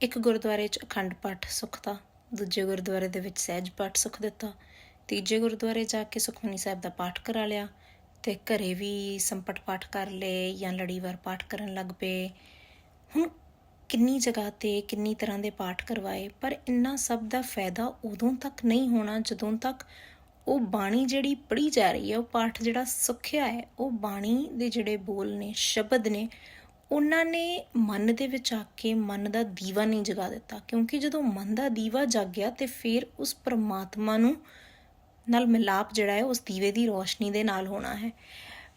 ਇੱਕ ਗੁਰਦੁਆਰੇ 'ਚ ਅਖੰਡ ਪਾਠ ਸੁਖਤਾ ਦੂਜੇ ਗੁਰਦੁਆਰੇ ਦੇ ਵਿੱਚ ਸਹਿਜ ਪਾਠ ਸੁਖ ਦਿੱਤਾ, ਤੀਜੇ ਗੁਰਦੁਆਰੇ ਜਾ ਕੇ ਸੁਖਮਨੀ ਸਾਹਿਬ ਦਾ ਪਾਠ ਕਰਾ ਲਿਆ ਤੇ ਘਰੇ ਵੀ ਸੰਪਟ ਪਾਠ ਕਰ ਲਏ ਜਾਂ ਲੜੀਵਾਰ ਪਾਠ ਕਰਨ ਲੱਗ ਪਏ। ਹੁਣ ਕਿੰਨੀ ਜਗ੍ਹਾ ਤੇ ਕਿੰਨੀ ਤਰ੍ਹਾਂ ਦੇ ਪਾਠ ਕਰਵਾਏ, ਪਰ ਇੰਨਾ ਸਭ ਦਾ ਫਾਇਦਾ ਉਦੋਂ ਤੱਕ ਨਹੀਂ ਹੋਣਾ ਜਦੋਂ ਤੱਕ ਉਹ ਬਾਣੀ ਜਿਹੜੀ ਪੜ੍ਹੀ ਜਾ ਰਹੀ ਹੈ, ਉਹ ਪਾਠ ਜਿਹੜਾ ਸੁਖਿਆ ਹੈ, ਉਹ ਬਾਣੀ ਦੇ ਜਿਹੜੇ ਬੋਲ ਨੇ, ਸ਼ਬਦ ਨੇ ਉਹਨਾਂ ਨੇ ਮਨ ਦੇ ਵਿੱਚ ਆ ਕੇ ਮਨ ਦਾ ਦੀਵਾ ਨਹੀਂ ਜਗਾ ਦਿੱਤਾ। ਕਿਉਂਕਿ ਜਦੋਂ ਮਨ ਦਾ ਦੀਵਾ ਜਗ ਗਿਆ ਤੇ ਫਿਰ ਉਸ ਪ੍ਰਮਾਤਮਾ ਨੂੰ ਨਾਲ ਮਿਲਾਪ ਜਿਹੜਾ ਹੈ ਉਸ ਦੀਵੇ ਦੀ ਰੋਸ਼ਨੀ ਦੇ ਨਾਲ ਹੋਣਾ ਹੈ।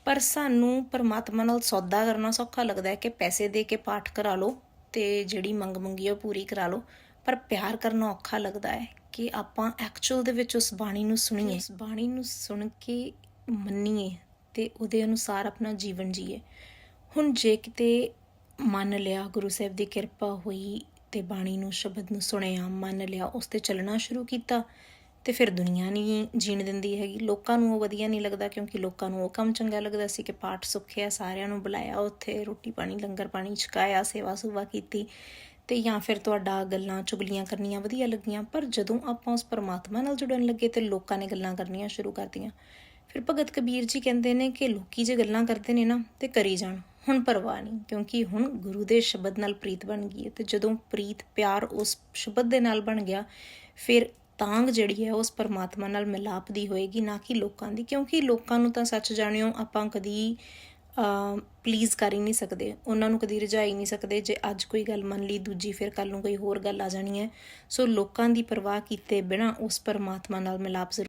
ਪਰ ਸਾਨੂੰ ਪਰਮਾਤਮਾ ਨਾਲ ਸੌਦਾ ਕਰਨਾ ਸੌਖਾ ਲੱਗਦਾ ਹੈ ਕਿ ਪੈਸੇ ਦੇ ਕੇ ਪਾਠ ਕਰਾ ਲਓ ਤੇ ਜਿਹੜੀ ਮੰਗ ਮੰਗੀ ਉਹ ਪੂਰੀ ਕਰਾ ਲਓ। ਪਰ ਪਿਆਰ ਕਰਨਾ ਔਖਾ ਲੱਗਦਾ ਹੈ ਕਿ ਆਪਾਂ ਐਕਚੁਅਲ ਦੇ ਵਿੱਚ ਉਸ ਬਾਣੀ ਨੂੰ ਸੁਣੀਏ। ਉਸ ਬਾਣੀ ਨੂੰ ਸੁਣ ਕੇ ਮੰਨੀਏ ਤੇ ਉਹਦੇ ਅਨੁਸਾਰ ਆਪਣਾ ਜੀਵਨ ਜੀਏ। ਹੁਣ ਜੇ ਕਿਤੇ ਮੰਨ ਲਿਆ ਗੁਰੂ ਸਾਹਿਬ ਦੀ ਕਿਰਪਾ ਹੋਈ ਤੇ ਬਾਣੀ ਨੂੰ, ਸ਼ਬਦ ਨੂੰ ਸੁਣਿਆ, ਮੰਨ ਲਿਆ, ਉਸ ਤੇ ਚੱਲਣਾ ਸ਼ੁਰੂ ਕੀਤਾ ਤੇ ਫਿਰ ਦੁਨੀਆ ਨਹੀਂ ਜੀਣ ਦਿੰਦੀ ਹੈਗੀ। ਲੋਕਾਂ ਨੂੰ ਉਹ ਵਧੀਆ ਨਹੀਂ ਲੱਗਦਾ ਕਿਉਂਕਿ ਲੋਕਾਂ ਨੂੰ ਉਹ ਕੰਮ ਚੰਗਾ ਲੱਗਦਾ ਸੀ ਕਿ ਪਾਠ ਸੁੱਖਿਆ ਸਾਰਿਆਂ ਨੂੰ ਬੁਲਾਇਆ ਉੱਥੇ, ਰੋਟੀ ਪਾਣੀ, ਲੰਗਰ ਪਾਣੀ, ਛਕਾਇਆ, ਸੇਵਾ ਸੁਵਾ ਕੀਤੀ ਤੇ ਜਾਂ ਫਿਰ ਤੁਹਾਡਾ ਗੱਲਾਂ ਚੁਗਲੀਆਂ ਕਰਨੀਆਂ ਵਧੀਆ ਲੱਗੀਆਂ, ਪਰ ਜਦੋਂ ਆਪਾਂ ਉਸ ਪਰਮਾਤਮਾ ਨਾਲ ਜੁੜਨ ਲੱਗੇ ਤੇ ਲੋਕਾਂ ਨੇ ਗੱਲਾਂ ਕਰਨੀਆਂ ਸ਼ੁਰੂ ਕਰਤੀਆਂ, ਫਿਰ ਭਗਤ ਕਬੀਰ ਜੀ ਕਹਿੰਦੇ ਨੇ ਕਿ ਲੋਕੀ ਜੇ ਗੱਲਾਂ ਕਰਦੇ ਨੇ ਨਾ ਤੇ ਕਰੀ ਜਾਣ। ਹੁਣ ਪਰਵਾਹ ਨਹੀਂ, ਕਿਉਂਕਿ ਹੁਣ ਗੁਰੂ ਦੇ ਸ਼ਬਦ ਨਾਲ ਪ੍ਰੀਤ ਬਣ ਗਈ ਹੈ ਤੇ ਜਦੋਂ ਪ੍ਰੀਤ ਪਿਆਰ ਉਸ ਸ਼ਬਦ ਦੇ ਨਾਲ ਬਣ ਗਿਆ, ਫਿਰ ਤਾਂਗ ਜਿਹੜੀ ਹੈ ਉਸ ਪਰਮਾਤਮਾ ਨਾਲ ਮਿਲਾਪ ਦੀ ਹੋਏਗੀ, ਨਾ ਕਿ ਲੋਕਾਂ ਦੀ, ਕਿਉਂਕਿ ਲੋਕਾਂ ਨੂੰ ਤਾਂ ਸੱਚ ਜਾਣਿਓ ਆਪਾਂ ਕਦੀ ਪਲੀਜ਼ ਕਰ ਹੀ ਨਹੀਂ ਸਕਦੇ, ਉਹਨਾਂ ਨੂੰ ਕਦੀ ਰਜਾਈ ਨਹੀਂ ਸਕਦੇ, ਜੇ ਅੱਜ ਕੋਈ ਗੱਲ ਮੰਨ ਲਈ, ਦੂਜੀ ਫਿਰ ਕੱਲ ਨੂੰ ਕੋਈ ਹੋਰ ਗੱਲ ਆ ਜਾਣੀ ਹੈ। ਸੋ ਲੋਕਾਂ ਦੀ ਪਰਵਾਹ ਕੀਤੇ ਬਿਨਾ ਉਸ ਪਰਮਾਤਮਾ ਨਾਲ ਮਿਲਾਪ ਜ਼ਰੂਰ